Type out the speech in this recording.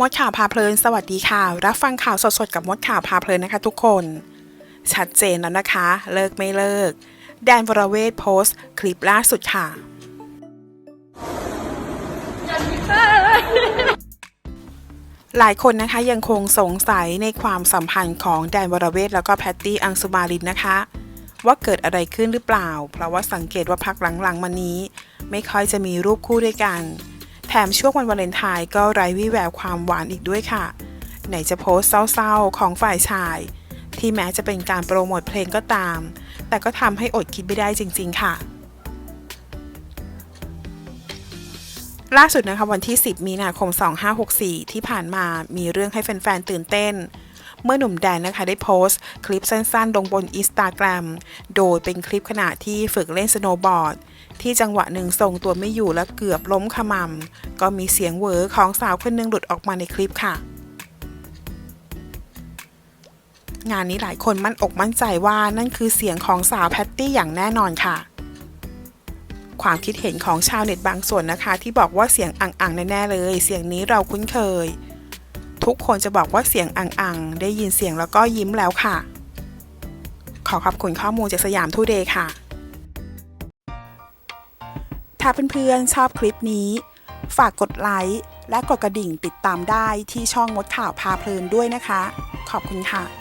มดข่าวพาเพลิน สวัสดีค่ะ รับฟังข่าวสดๆกับมดข่าวพาเพลินนะคะ ทุกคน ชัดเจนแล้วนะคะ เลิกไม่เลิก แดนวรเวทโพสต์ คลิปล่าสุดค่ะ หลายคนนะคะยังคงสงสัยในความสัมพันธ์ของแดนวรเวทแล้วก็แพตตี้อังสุมาลินนะคะว่าเกิดอะไรขึ้นหรือเปล่า เพราะว่าสังเกตว่าพักหลังๆมานี้ ไม่ค่อยจะมีรูปคู่ด้วยกัน แถมช่วงวันวาเลนไทน์ก็ไร้วี่แววความหวานอีกด้วยค่ะ ไหนจะโพสต์เศร้าๆ ของฝ่ายชาย ที่แม้จะเป็นการโปรโมทเพลงก็ตาม แต่ก็ทำให้อดคิดไม่ได้จริง ๆ ค่ะ ล่าสุดนะคะวันที่ 10 มีนาคม 2564 ที่ผ่านมามีเรื่องให้แฟน ๆ ตื่นเต้น เมื่อหนุ่มแดนนะคะได้โพสต์ คลิปสั้นๆ ลงบนอินสตาแกรมโดยเป็นคลิปขณะที่ฝึกเล่นสโนว์บอร์ด ที่จังหวะหนึ่งทรงตัวไม่อยู่และเกือบล้มขมำก็มีเสียงเวอของสาวคนหนึ่งหลุดออกมาในคลิปค่ะงานนี้หลายคนมั่นอกมั่นใจว่านั่นคือเสียงของสาวแพตตี้อย่างแน่นอนค่ะ ความคิดเห็นของชาวเน็ตบางส่วนนะคะ ที่บอกว่าเสียงอ่างๆแน่ๆเลย เสียงนี้เราคุ้นเคย ทุกคนจะบอกว่าเสียงอังๆ ได้ยินเสียงแล้วก็ยิ้มแล้วค่ะ ขอขอบคุณข้อมูลจากสยามทูเดย์ค่ะ ถ้าเพื่อนๆชอบคลิปนี้ ฝากกดไลค์และกดกระดิ่งติดตามได้ที่ช่องมดข่าวพาเพลินด้วยนะคะ ขอบคุณค่ะ